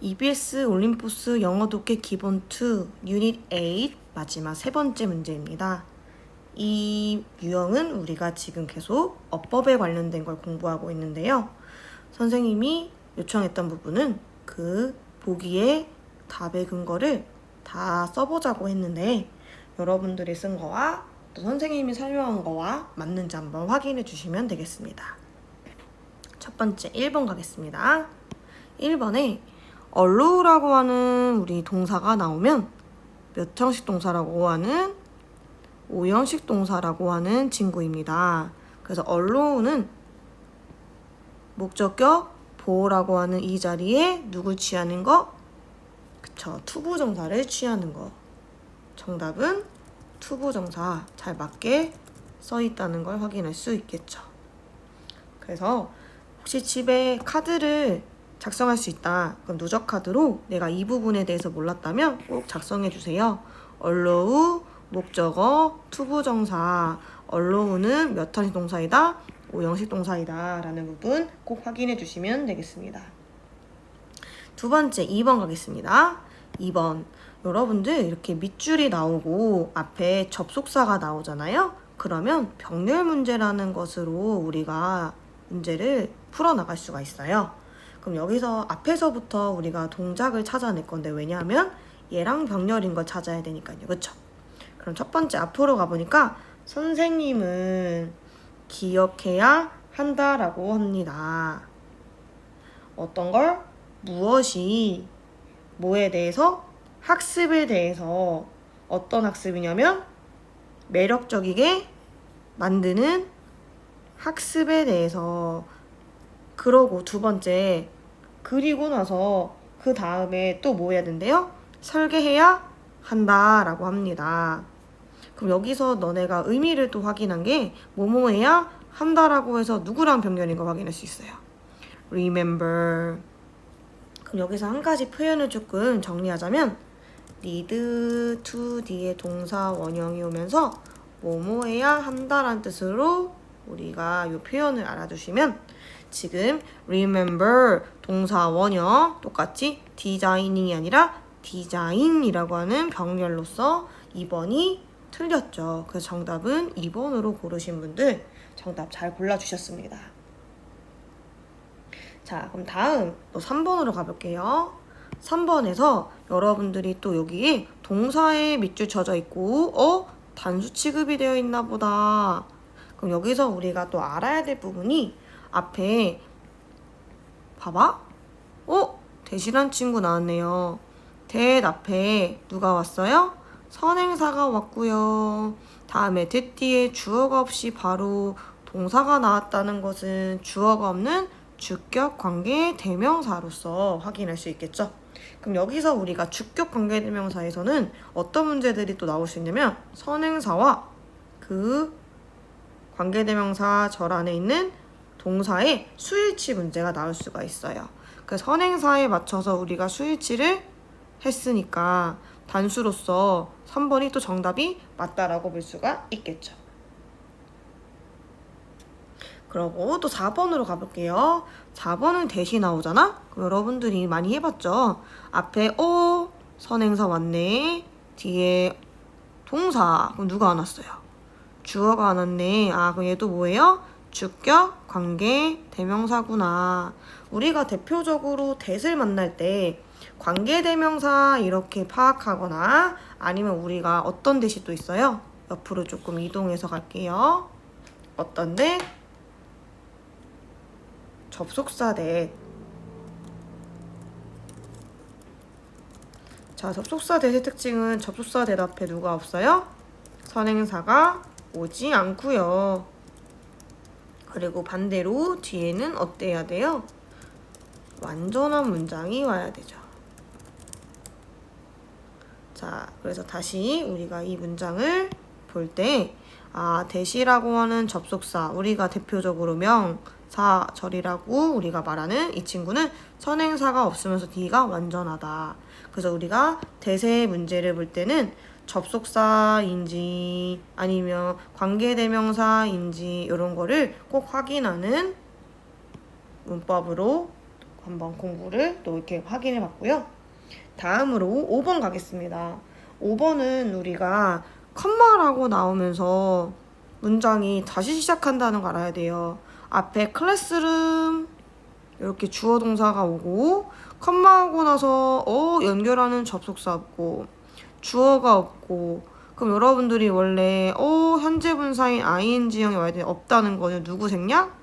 EBS 올림포스 영어 독해 기본 2 유닛 8 마지막 세 번째 문제입니다. 이 유형은 우리가 지금 계속 어법에 관련된 걸 공부하고 있는데요. 선생님이 요청했던 부분은 그 보기에 답의 근거를 다 써보자고 했는데 여러분들이 쓴 거와 또 선생님이 설명한 거와 맞는지 한번 확인해 주시면 되겠습니다. 첫 번째 1번 가겠습니다. 1번에 allow라고 하는 우리 동사가 나오면 몇 형식 동사라고 하는 5형식 동사라고 하는 친구입니다. 그래서 allow는 목적격 보호라고 하는 이 자리에 누구 취하는 거? 그쵸. 투부정사를 취하는 거. 정답은 투부정사 잘 맞게 써 있다는 걸 확인할 수 있겠죠. 그래서 혹시 집에 카드를 작성할 수 있다. 그럼 누적 카드로 내가 이 부분에 대해서 몰랐다면 꼭 작성해 주세요. allow 목적어 투부정사 allow는 몇 한식 동사이다? 5형식 동사이다 라는 부분 꼭 확인해 주시면 되겠습니다. 두 번째 2번 가겠습니다. 2번 여러분들 이렇게 밑줄이 나오고 앞에 접속사가 나오잖아요. 그러면 병렬 문제라는 것으로 우리가 문제를 풀어나갈 수가 있어요. 그럼 여기서 앞에서부터 우리가 동작을 찾아낼 건데 왜냐하면 얘랑 병렬인 걸 찾아야 되니까요. 그쵸? 그럼 첫 번째 앞으로 가보니까 선생님은 기억해야 한다라고 합니다. 어떤 걸? 무엇이 뭐에 대해서? 학습에 대해서 어떤 학습이냐면 매력적이게 만드는 학습에 대해서 그러고 두 번째 그리고 나서 그 다음에 또 뭐 해야 된대요? 설계해야 한다라고 합니다. 그럼 여기서 너네가 의미를 또 확인한 게 뭐뭐 해야 한다라고 해서 누구랑 병렬인 거 확인할 수 있어요. remember. 그럼 여기서 한 가지 표현을 조금 정리하자면 need to 뒤에 동사 원형이 오면서 뭐뭐 해야 한다라는 뜻으로 우리가 이 표현을 알아주시면 지금 remember 동사 원형 똑같이 디자이닝이 아니라 디자인이라고 하는 병렬로서 2번이 틀렸죠. 그래서 정답은 2번으로 고르신 분들 정답 잘 골라주셨습니다. 자, 그럼 다음 또 3번으로 가볼게요. 3번에서 여러분들이 또 여기에 동사에 밑줄 쳐져 있고, 어? 단수 취급이 되어 있나 보다. 그럼 여기서 우리가 또 알아야 될 부분이 앞에 봐봐. 어? 대신한 친구 나왔네요. 대 앞에 누가 왔어요? 선행사가 왔고요. 다음에 대 뒤에 주어가 없이 바로 동사가 나왔다는 것은 주어가 없는 주격 관계 대명사로서 확인할 수 있겠죠. 그럼 여기서 우리가 주격 관계 대명사에서는 어떤 문제들이 또 나올 수 있냐면 선행사와 그 관계 대명사 절 안에 있는 동사의 수일치 문제가 나올 수가 있어요. 그 선행사에 맞춰서 우리가 수일치를 했으니까 단수로서 3번이 또 정답이 맞다라고 볼 수가 있겠죠. 그러고 또 4번으로 가볼게요. 4번은 대시 나오잖아? 여러분들이 많이 해봤죠? 앞에 어 선행사 왔네. 뒤에 동사. 그럼 누가 안 왔어요? 주어가 안 왔네. 아, 그럼 얘도 뭐예요? 주격, 관계, 대명사구나. 우리가 대표적으로 대을 만날 때 관계 대명사 이렇게 파악하거나 아니면 우리가 어떤 대시 또 있어요? 옆으로 조금 이동해서 갈게요. 어떤 데? 접속사 대. 자, 접속사 대의 특징은 접속사 대 앞에 누가 없어요? 선행사가 오지 않고요. 그리고 반대로 뒤에는 어때야 돼요? 완전한 문장이 와야 되죠. 자, 그래서 다시 우리가 이 문장을 볼 때, 아, 대시라고 하는 접속사, 우리가 대표적으로 명사절이라고 우리가 말하는 이 친구는 선행사가 없으면서 뒤가 완전하다. 그래서 우리가 대세 문제를 볼 때는 접속사인지 아니면 관계대명사인지 이런 거를 꼭 확인하는 문법으로 한번 공부를 또 이렇게 확인해 봤고요. 다음으로 5번 가겠습니다. 5번은 우리가 컴마라고 나오면서 문장이 다시 시작한다는 거 알아야 돼요. 앞에 클래스룸 이렇게 주어 동사가 오고 컴마하고 나서 어 연결하는 접속사 없고 주어가 없고 그럼 여러분들이 원래 어 현재 분사인 ing형이 와야 돼 없다는 거는 누구 생략?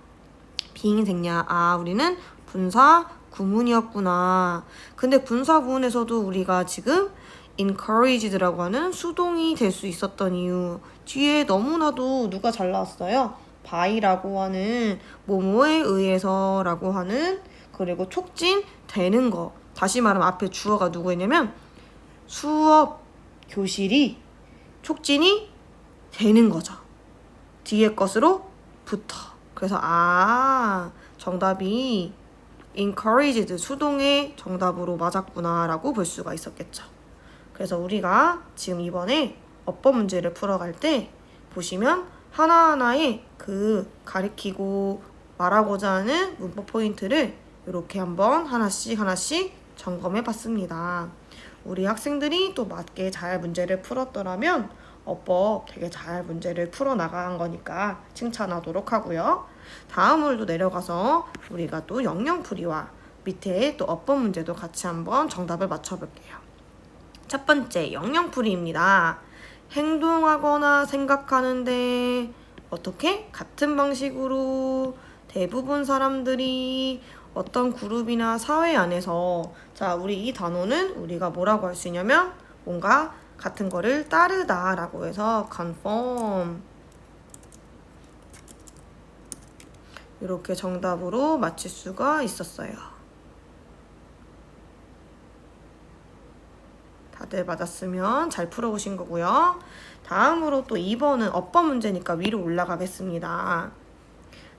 비잉 생략. 아 우리는 분사 구문이었구나. 근데 분사 구문에서도 우리가 지금 encouraged라고 하는 수동이 될 수 있었던 이유 뒤에 너무나도 누가 잘 나왔어요? by라고 하는 뭐뭐에 의해서라고 하는 그리고 촉진 되는 거 다시 말하면 앞에 주어가 누구였냐면 수업 교실이 촉진이 되는 거죠. 뒤에 것으로 붙어. 그래서 아 정답이 encouraged 수동의 정답으로 맞았구나라고 볼 수가 있었겠죠. 그래서 우리가 지금 이번에 어법 문제를 풀어갈 때 보시면 하나하나의 그 가리키고 말하고자 하는 문법 포인트를 이렇게 한번 하나씩 하나씩 점검해 봤습니다. 우리 학생들이 또 맞게 잘 문제를 풀었더라면 어법 되게 잘 문제를 풀어 나간 거니까 칭찬하도록 하고요. 다음으로 내려가서 우리가 또 영영풀이와 밑에 또 어법 문제도 같이 한번 정답을 맞춰볼게요. 첫 번째 영영풀이입니다. 행동하거나 생각하는데 어떻게 같은 방식으로 대부분 사람들이 어떤 그룹이나 사회 안에서 자 우리 이 단어는 우리가 뭐라고 할 수 있냐면 뭔가 같은 거를 따르다 라고 해서 conform 이렇게 정답으로 맞출 수가 있었어요. 다들 맞았으면 잘 풀어오신 거고요. 다음으로 또 2번은 어법 문제니까 위로 올라가겠습니다.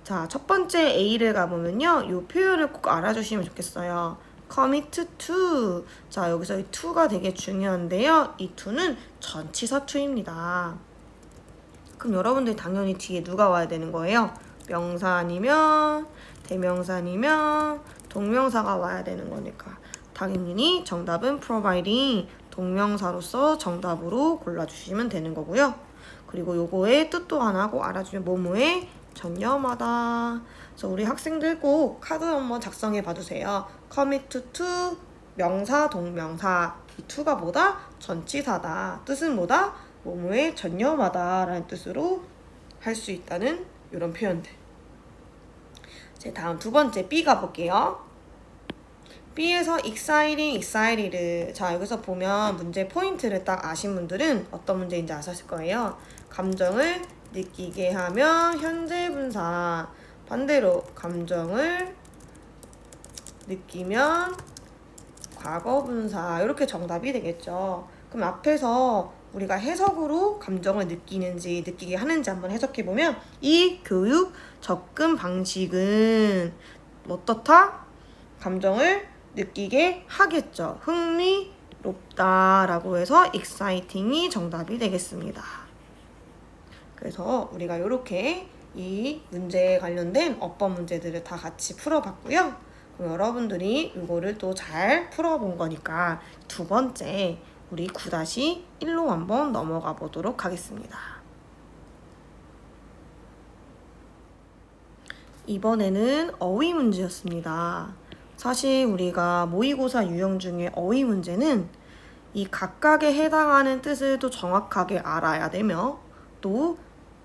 자, 첫 번째 A를 가보면요. 이 표현을 꼭 알아주시면 좋겠어요. commit to. 자, 여기서 이 to가 되게 중요한데요. 이 to는 전치사 to입니다. 그럼 여러분들 당연히 뒤에 누가 와야 되는 거예요? 명사 아니면 대명사 아니면 동명사가 와야 되는 거니까 당연히 정답은 providing 동명사로서 정답으로 골라주시면 되는 거고요. 그리고 요거의 뜻도 하나 꼭 알아주면 뭐뭐에 전념하다. 그래서 우리 학생들 꼭 카드 한번 작성해 봐주세요. commit to 명사 동명사 이 to가 뭐다? 전치사다. 뜻은 뭐다? 뭐뭐에 전념하다라는 뜻으로 할 수 있다는 이런 표현들. 다음 두 번째 B 가볼게요. B에서 exciting, excited를 자 여기서 보면 문제 포인트를 딱 아신 분들은 어떤 문제인지 아셨을 거예요. 감정을 느끼게 하면 현재 분사 반대로 감정을 느끼면 과거 분사 이렇게 정답이 되겠죠. 그럼 앞에서 우리가 해석으로 감정을 느끼는지 느끼게 하는지 한번 해석해 보면 이 교육 접근 방식은 어떻다? 감정을 느끼게 하겠죠. 흥미롭다라고 해서 exciting이 정답이 되겠습니다. 그래서 우리가 이렇게 이 문제에 관련된 어법 문제들을 다 같이 풀어봤고요. 여러분들이 이거를 또 잘 풀어본 거니까 두 번째 우리 9-1로 한번 넘어가 보도록 하겠습니다. 이번에는 어휘 문제였습니다. 사실 우리가 모의고사 유형 중에 어휘 문제는 이 각각에 해당하는 뜻을 또 정확하게 알아야 되며 또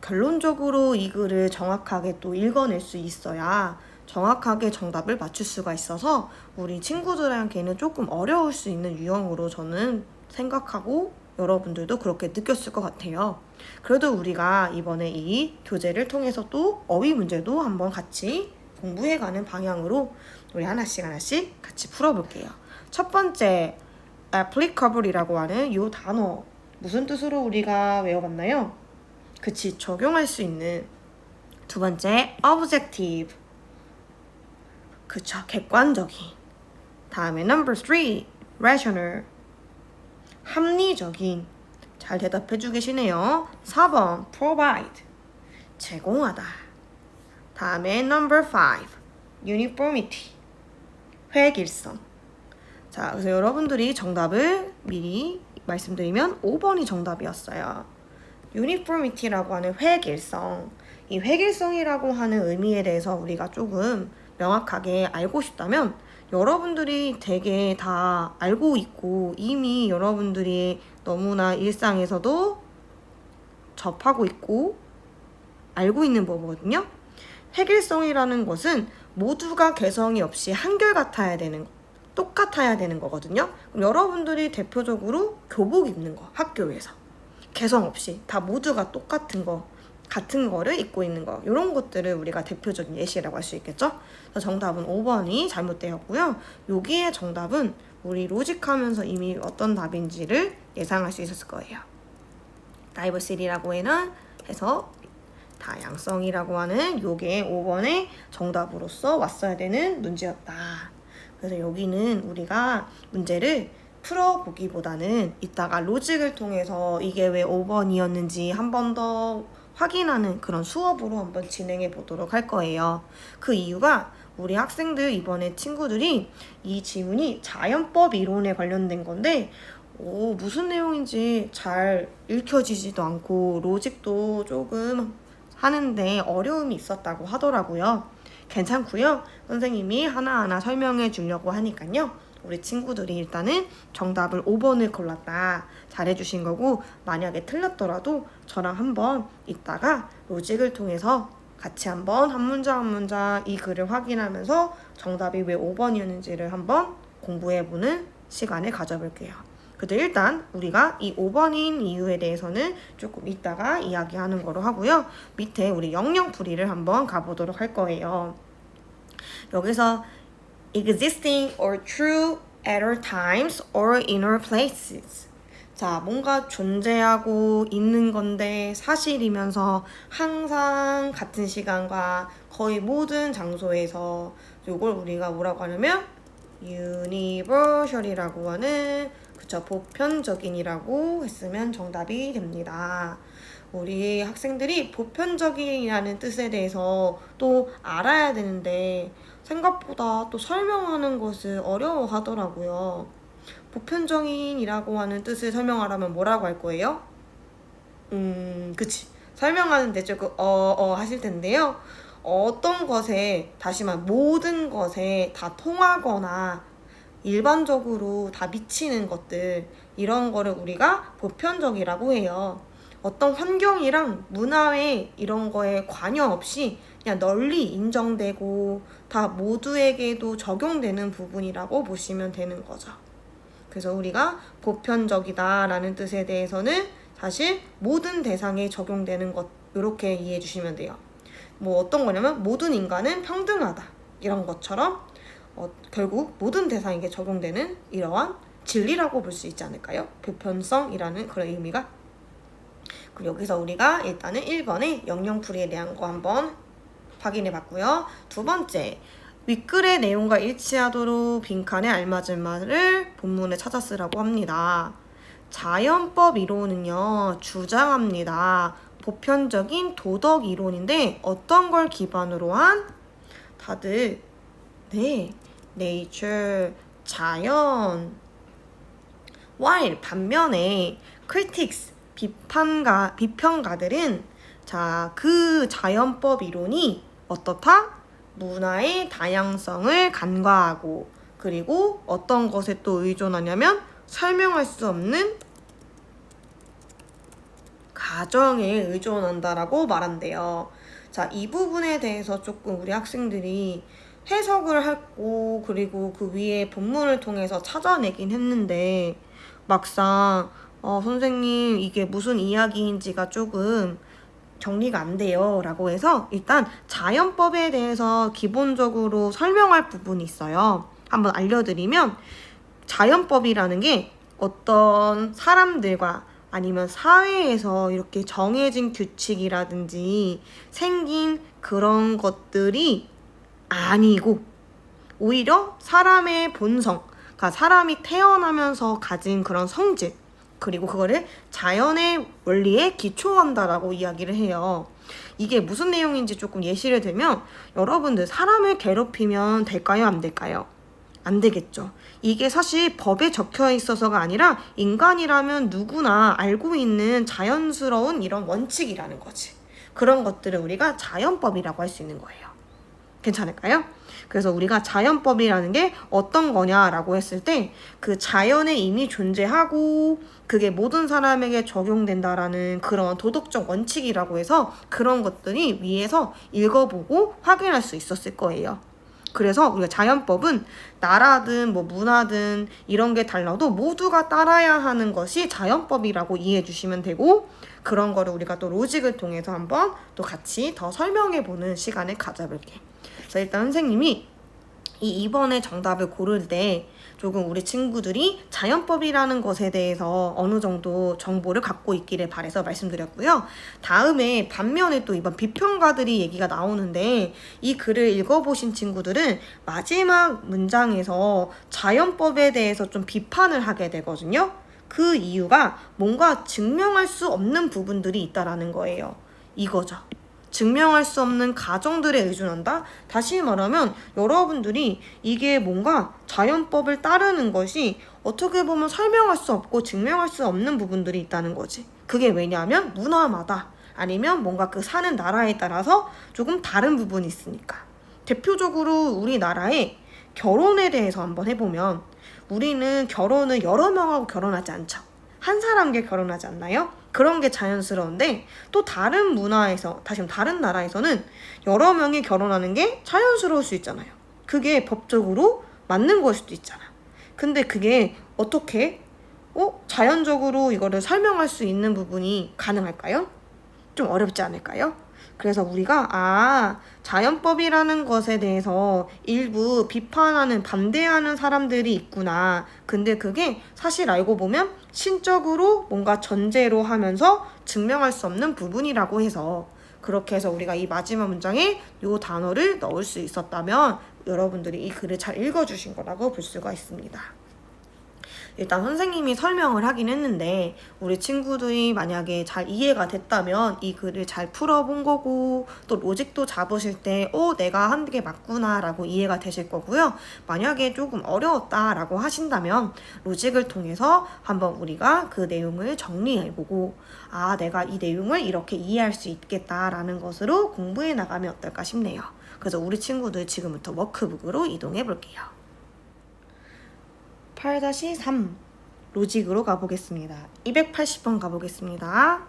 결론적으로 이 글을 정확하게 또 읽어낼 수 있어야 정확하게 정답을 맞출 수가 있어서 우리 친구들에게는 조금 어려울 수 있는 유형으로 저는 생각하고 여러분들도 그렇게 느꼈을 것 같아요. 그래도 우리가 이번에 이 교재를 통해서 또 어휘 문제도 한번 같이 공부해가는 방향으로 우리 하나씩 하나씩 같이 풀어볼게요. 첫 번째, applicable이라고 하는 이 단어 무슨 뜻으로 우리가 외워봤나요? 그치, 적용할 수 있는 두 번째, objective. 그쵸, 객관적인. 다음에 number three, rational. 합리적인. 잘 대답해 계시네요. 4번 provide. 제공하다. 다음에 number five, uniformity. 획일성. 자, 그래서 여러분들이 정답을 미리 말씀드리면 5번이 정답이었어요. 유니포미티라고 하는 획일성. 이 획일성이라고 하는 의미에 대해서 우리가 조금 명확하게 알고 싶다면 여러분들이 되게 다 알고 있고 이미 여러분들이 너무나 일상에서도 접하고 있고 알고 있는 법이거든요. 획일성이라는 것은 모두가 개성이 없이 한결같아야 되는 거, 똑같아야 되는 거거든요. 그럼 여러분들이 대표적으로 교복 입는 거, 학교에서 개성 없이 다 모두가 똑같은 거, 같은 거를 입고 있는 거, 이런 것들을 우리가 대표적인 예시라고 할 수 있겠죠. 정답은 5번이 잘못되었고요. 여기에 정답은 우리 로직하면서 이미 어떤 답인지를 예상할 수 있었을 거예요. 다이버시티라고 해는 해서 다양성이라고 하는 요게 5번의 정답으로서 왔어야 되는 문제였다. 그래서 여기는 우리가 문제를 풀어보기보다는 이따가 로직을 통해서 이게 왜 5번이었는지 한 번 더 확인하는 그런 수업으로 한번 진행해 보도록 할 거예요. 그 이유가 우리 학생들 이번에 친구들이 이 지문이 자연법 이론에 관련된 건데 오, 무슨 내용인지 잘 읽혀지지도 않고 로직도 조금 하는데 어려움이 있었다고 하더라고요. 괜찮고요. 선생님이 하나하나 설명해 주려고 하니까요. 우리 친구들이 일단은 정답을 5번을 골랐다. 잘해주신 거고, 만약에 틀렸더라도 저랑 한번 이따가 로직을 통해서 같이 한번 한 문장 한 문장 이 글을 확인하면서 정답이 왜 5번이었는지를 한번 공부해보는 시간을 가져볼게요. 근데 일단 우리가 이 5번인 이유에 대해서는 조금 이따가 이야기하는 거로 하고요. 밑에 우리 영영 풀이를 한번 가보도록 할 거예요. 여기서 existing or true at all times or in all places. 자, 뭔가 존재하고 있는 건데 사실이면서 항상 같은 시간과 거의 모든 장소에서 이걸 우리가 뭐라고 하냐면 universal이라고 하는 그쵸 보편적인이라고 했으면 정답이 됩니다. 우리 학생들이 보편적이라는 뜻에 대해서 또 알아야 되는데 생각보다 또 설명하는 것을 어려워하더라고요. 보편적인이라고 하는 뜻을 설명하라면 뭐라고 할 거예요? 음, 그치. 설명하는데 조금 어 어 하실 텐데요. 어떤 것에 다시 말 모든 것에 다 통하거나 일반적으로 다 미치는 것들 이런 거를 우리가 보편적이라고 해요. 어떤 환경이랑 문화에 이런 거에 관여 없이 그냥 널리 인정되고 다 모두에게도 적용되는 부분이라고 보시면 되는 거죠. 그래서 우리가 보편적이다라는 뜻에 대해서는 사실 모든 대상에 적용되는 것 이렇게 이해해 주시면 돼요. 뭐 어떤 거냐면 모든 인간은 평등하다 이런 것처럼 어, 결국 모든 대상에게 적용되는 이러한 진리라고 볼 수 있지 않을까요? 보편성이라는 그런 의미가 그리고 여기서 우리가 일단은 1번의 영영풀이에 대한 거 한번 확인해 봤고요. 두 번째, 윗글의 내용과 일치하도록 빈칸에 알맞은 말을 본문에 찾아 쓰라고 합니다. 자연법 이론은요, 주장합니다. 보편적인 도덕 이론인데 어떤 걸 기반으로 한? 다들 네, nature, 자연. while 반면에 critics, 비판가, 비평가들은 자, 그 자연법 이론이 어떻다? 문화의 다양성을 간과하고 그리고 어떤 것에 또 의존하냐면 설명할 수 없는 가정에 의존한다라고 말한대요. 자, 이 부분에 대해서 조금 우리 학생들이 해석을 했고 그리고 그 위에 본문을 통해서 찾아내긴 했는데 막상 어, 선생님 이게 무슨 이야기인지가 조금 정리가 안 돼요 라고 해서 일단 자연법에 대해서 기본적으로 설명할 부분이 있어요. 한번 알려드리면 자연법이라는 게 어떤 사람들과 아니면 사회에서 이렇게 정해진 규칙이라든지 생긴 그런 것들이 아니고 오히려 사람의 본성, 그러니까 사람이 태어나면서 가진 그런 성질 그리고 그거를 자연의 원리에 기초한다라고 이야기를 해요. 이게 무슨 내용인지 조금 예시를 들면 여러분들 사람을 괴롭히면 될까요? 안 될까요? 안 되겠죠. 이게 사실 법에 적혀 있어서가 아니라 인간이라면 누구나 알고 있는 자연스러운 이런 원칙이라는 거지. 그런 것들을 우리가 자연법이라고 할 수 있는 거예요. 괜찮을까요? 그래서 우리가 자연법이라는 게 어떤 거냐라고 했을 때 그 자연에 이미 존재하고 그게 모든 사람에게 적용된다라는 그런 도덕적 원칙이라고 해서 그런 것들이 위에서 읽어보고 확인할 수 있었을 거예요. 그래서 우리가 자연법은 나라든 뭐 문화든 이런 게 달라도 모두가 따라야 하는 것이 자연법이라고 이해해 주시면 되고 그런 거를 우리가 또 로직을 통해서 한번 또 같이 더 설명해 보는 시간을 가져볼게. 그 래서 일단 선생님이 이 2번의 정답을 고를 때 조금 우리 친구들이 자연법이라는 것에 대해서 어느 정도 정보를 갖고 있기를 바래서 말씀드렸고요. 다음에 반면에 또 이번 비평가들이 얘기가 나오는데 이 글을 읽어보신 친구들은 마지막 문장에서 자연법에 대해서 좀 비판을 하게 되거든요. 그 이유가 뭔가 증명할 수 없는 부분들이 있다라는 거예요. 이거죠. 증명할 수 없는 가정들에 의존한다? 다시 말하면 여러분들이 이게 뭔가 자연법을 따르는 것이 어떻게 보면 설명할 수 없고 증명할 수 없는 부분들이 있다는 거지. 그게 왜냐하면 문화마다 아니면 뭔가 그 사는 나라에 따라서 조금 다른 부분이 있으니까. 대표적으로 우리나라의 결혼에 대해서 한번 해보면 우리는 결혼을 여러 명하고 결혼하지 않죠. 한 사람께 결혼하지 않나요? 그런 게 자연스러운데 또 다른 문화에서 다시 다른 나라에서는 여러 명이 결혼하는 게 자연스러울 수 있잖아요. 그게 법적으로 맞는 걸 수도 있잖아. 근데 그게 어떻게 어 자연적으로 이거를 설명할 수 있는 부분이 가능할까요? 좀 어렵지 않을까요? 그래서 우리가 아 자연법이라는 것에 대해서 일부 비판하는 반대하는 사람들이 있구나. 근데 그게 사실 알고 보면 신적으로 뭔가 전제로 하면서 증명할 수 없는 부분이라고 해서 그렇게 해서 우리가 이 마지막 문장에 이 단어를 넣을 수 있었다면 여러분들이 이 글을 잘 읽어주신 거라고 볼 수가 있습니다. 일단 선생님이 설명을 하긴 했는데 우리 친구들이 만약에 잘 이해가 됐다면 이 글을 잘 풀어본 거고 또 로직도 잡으실 때 어, 내가 한 게 맞구나 라고 이해가 되실 거고요. 만약에 조금 어려웠다 라고 하신다면 로직을 통해서 한번 우리가 그 내용을 정리해보고 아, 내가 이 내용을 이렇게 이해할 수 있겠다라는 것으로 공부해 나가면 어떨까 싶네요. 그래서 우리 친구들 지금부터 워크북으로 이동해 볼게요. 8-3 로직으로 가보겠습니다. 280번 가보겠습니다.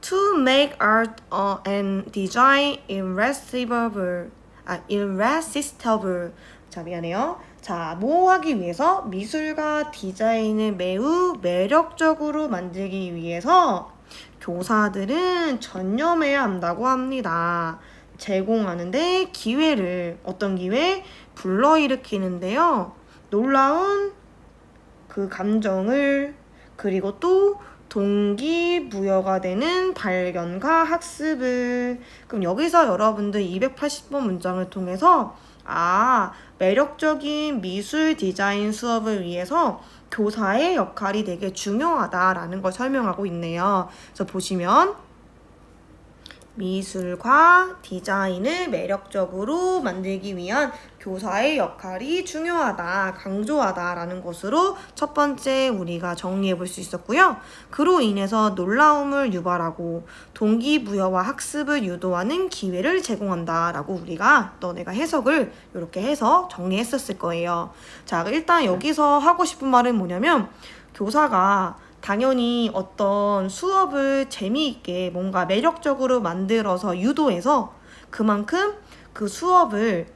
To make art and design irresistible, 아, irresistible. 자, 미안해요. 자, 뭐 하기 위해서 미술과 디자인을 매우 매력적으로 만들기 위해서 교사들은 전념해야 한다고 합니다. 제공하는데 기회를, 어떤 기회? 불러일으키는데요. 놀라운 그 감정을 그리고 또 동기부여가 되는 발견과 학습을 그럼 여기서 여러분들 280번 문장을 통해서 아 매력적인 미술 디자인 수업을 위해서 교사의 역할이 되게 중요하다라는 걸 설명하고 있네요. 그래서 보시면 미술과 디자인을 매력적으로 만들기 위한 교사의 역할이 중요하다, 강조하다라는 것으로 첫 번째 우리가 정리해 볼 수 있었고요. 그로 인해서 놀라움을 유발하고 동기부여와 학습을 유도하는 기회를 제공한다라고 우리가 너네가 해석을 이렇게 해서 정리했었을 거예요. 자, 일단 여기서 하고 싶은 말은 뭐냐면 교사가 당연히 어떤 수업을 재미있게 뭔가 매력적으로 만들어서 유도해서 그만큼 그 수업을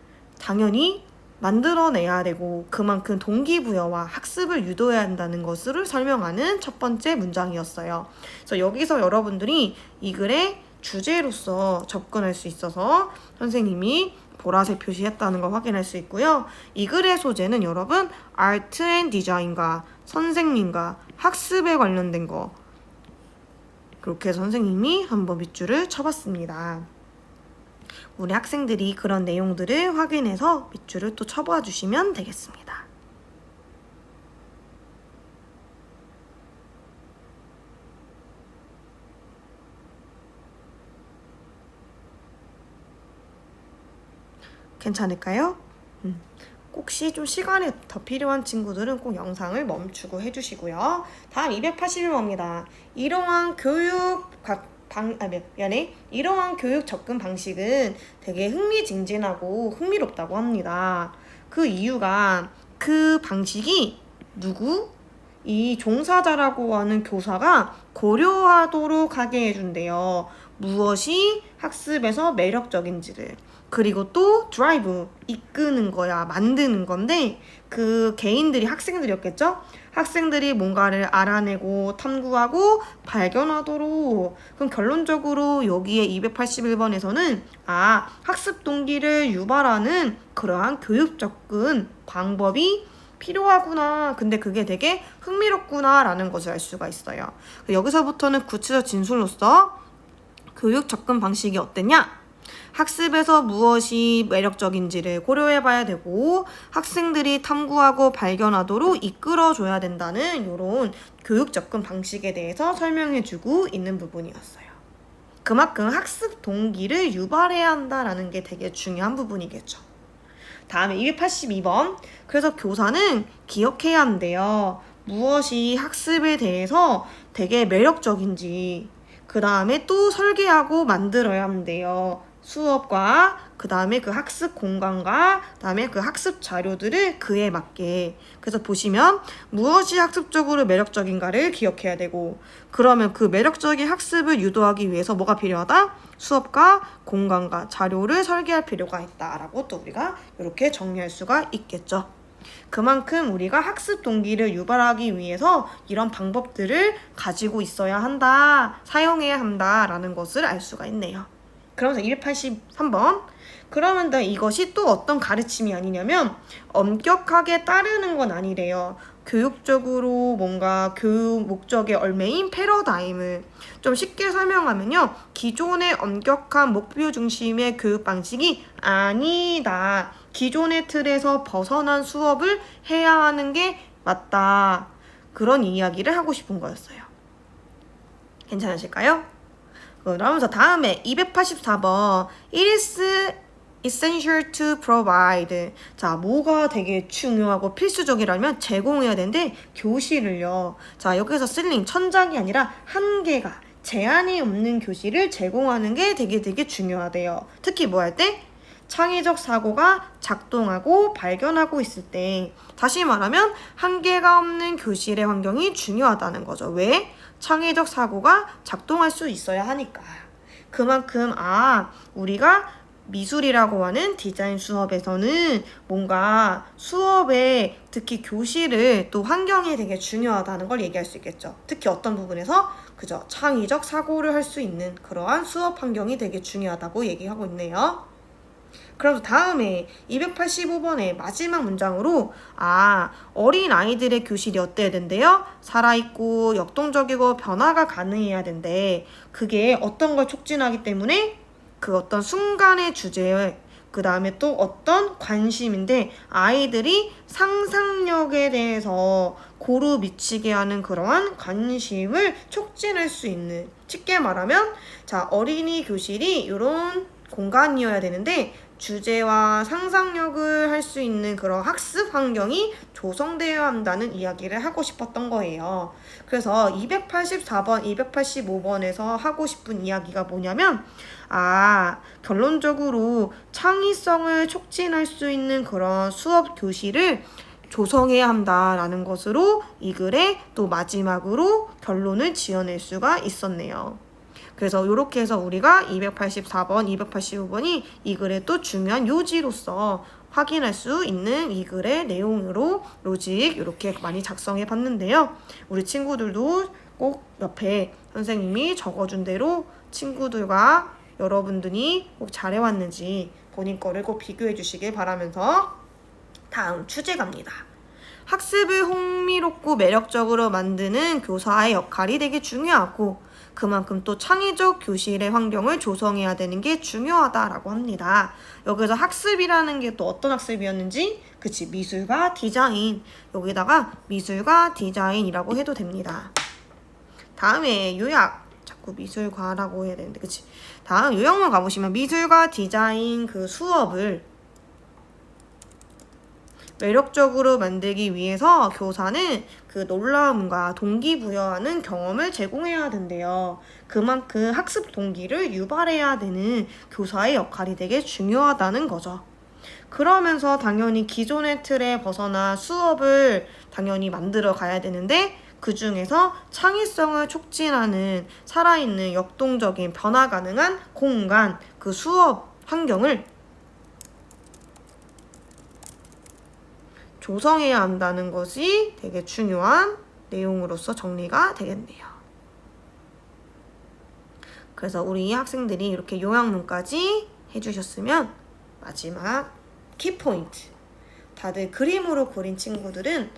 당연히 만들어내야 되고 그만큼 동기부여와 학습을 유도해야 한다는 것을 설명하는 첫 번째 문장이었어요. 그래서 여기서 여러분들이 이 글의 주제로서 접근할 수 있어서 선생님이 보라색 표시했다는 걸 확인할 수 있고요. 이 글의 소재는 여러분 아트 앤 디자인과 선생님과 학습에 관련된 거 그렇게 선생님이 한번 밑줄을 쳐봤습니다. 우리 학생들이 그런 내용들을 확인해서 밑줄을 또 쳐봐 주시면 되겠습니다. 괜찮을까요? 음. 혹시 좀 시간이 더 필요한 친구들은 꼭 영상을 멈추고 해주시고요. 다음 281번입니다. 이러한 교육 각 방, 아, 미- 미안해. 이러한 교육 접근 방식은 되게 흥미진진하고 흥미롭다고 합니다. 그 이유가 그 방식이 누구? 이 종사자라고 하는 교사가 고려하도록 하게 해준대요. 무엇이 학습에서 매력적인지를. 그리고 또 드라이브, 이끄는 거야, 만드는 건데 그 개인들이 학생들이었겠죠? 학생들이 뭔가를 알아내고 탐구하고 발견하도록 그럼 결론적으로 여기에 281번에서는 아 학습 동기를 유발하는 그러한 교육 접근 방법이 필요하구나. 근데 그게 되게 흥미롭구나 라는 것을 알 수가 있어요. 여기서부터는 구체적 진술로서 교육 접근 방식이 어땠냐? 학습에서 무엇이 매력적인지를 고려해 봐야 되고 학생들이 탐구하고 발견하도록 이끌어 줘야 된다는 이런 교육 접근 방식에 대해서 설명해 주고 있는 부분이었어요. 그만큼 학습 동기를 유발해야 한다라는 게 되게 중요한 부분이겠죠. 다음에 282번. 그래서 교사는 기억해야 한대요. 무엇이 학습에 대해서 되게 매력적인지. 그 다음에 또 설계하고 만들어야 한대요. 수업과 그 다음에 그 학습 공간과 그 다음에 그 학습 자료들을 그에 맞게 그래서 보시면 무엇이 학습적으로 매력적인가를 기억해야 되고 그러면 그 매력적인 학습을 유도하기 위해서 뭐가 필요하다? 수업과 공간과 자료를 설계할 필요가 있다라고 또 우리가 이렇게 정리할 수가 있겠죠. 그만큼 우리가 학습 동기를 유발하기 위해서 이런 방법들을 가지고 있어야 한다, 사용해야 한다라는 것을 알 수가 있네요. 그러면서 283번. 그러면 다 이것이 또 어떤 가르침이 아니냐면 엄격하게 따르는 건 아니래요. 교육적으로 뭔가 교육 목적의 얼매인 패러다임을 좀 쉽게 설명하면요. 기존의 엄격한 목표 중심의 교육 방식이 아니다. 기존의 틀에서 벗어난 수업을 해야 하는 게 맞다. 그런 이야기를 하고 싶은 거였어요. 괜찮으실까요? 그러면서 다음에 284번 It is essential to provide 자 뭐가 되게 중요하고 필수적이라면 제공해야 되는데 교실을요 자 여기서 쓸린 천장이 아니라 한 개가 제한이 없는 교실을 제공하는 게 되게 되게 중요하대요 특히 뭐 할 때? 창의적 사고가 작동하고 발견하고 있을 때 다시 말하면 한계가 없는 교실의 환경이 중요하다는 거죠. 왜? 창의적 사고가 작동할 수 있어야 하니까. 그만큼 아 우리가 미술이라고 하는 디자인 수업에서는 뭔가 수업에 특히 교실을 또 환경이 되게 중요하다는 걸 얘기할 수 있겠죠. 특히 어떤 부분에서 그죠 창의적 사고를 할 수 있는 그러한 수업 환경이 되게 중요하다고 얘기하고 있네요. 그럼 다음에 285번의 마지막 문장으로 아 어린 아이들의 교실이 어때야 된대요? 살아있고 역동적이고 변화가 가능해야 된대. 그게 어떤 걸 촉진하기 때문에 그 어떤 순간의 주제 그 다음에 또 어떤 관심인데 아이들이 상상력에 대해서 고루 미치게 하는 그러한 관심을 촉진할 수 있는 쉽게 말하면 자 어린이 교실이 이런 공간이어야 되는데 주제와 상상력을 할 수 있는 그런 학습 환경이 조성되어야 한다는 이야기를 하고 싶었던 거예요. 그래서 284번, 285번에서 하고 싶은 이야기가 뭐냐면, 아, 결론적으로 창의성을 촉진할 수 있는 그런 수업 교실을 조성해야 한다라는 것으로 이 글의 또 마지막으로 결론을 지어낼 수가 있었네요. 그래서 이렇게 해서 우리가 284번, 285번이 이 글의 또 중요한 요지로서 확인할 수 있는 이 글의 내용으로 로직 이렇게 많이 작성해 봤는데요. 우리 친구들도 꼭 옆에 선생님이 적어준 대로 친구들과 여러분들이 꼭 잘해왔는지 본인 거를 꼭 비교해 주시길 바라면서 다음 주제 갑니다. 학습을 흥미롭고 매력적으로 만드는 교사의 역할이 되게 중요하고 그만큼 또 창의적 교실의 환경을 조성해야 되는 게 중요하다라고 합니다. 여기서 학습이라는 게 또 어떤 학습이었는지 그치 미술과 디자인 여기다가 미술과 디자인이라고 해도 됩니다. 다음에 요약 자꾸 미술과라고 해야 되는데 그치 다음 요약만 가보시면 미술과 디자인 그 수업을 매력적으로 만들기 위해서 교사는 그 놀라움과 동기부여하는 경험을 제공해야 된대요. 그만큼 학습 동기를 유발해야 되는 교사의 역할이 되게 중요하다는 거죠. 그러면서 당연히 기존의 틀에 벗어나 수업을 당연히 만들어 가야 되는데 그 중에서 창의성을 촉진하는 살아있는 역동적인 변화 가능한 공간, 그 수업 환경을 조성해야 한다는 것이 되게 중요한 내용으로서 정리가 되겠네요. 그래서 우리 학생들이 이렇게 요약문까지 해주셨으면 마지막 키포인트. 다들 그림으로 그린 친구들은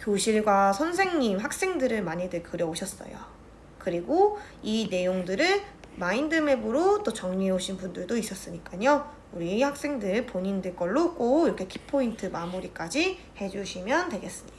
교실과 선생님, 학생들을 많이들 그려오셨어요. 그리고 이 내용들을 마인드맵으로 또 정리해 오신 분들도 있었으니까요. 우리 학생들 본인들 걸로 꼭 이렇게 키포인트 마무리까지 해주시면 되겠습니다.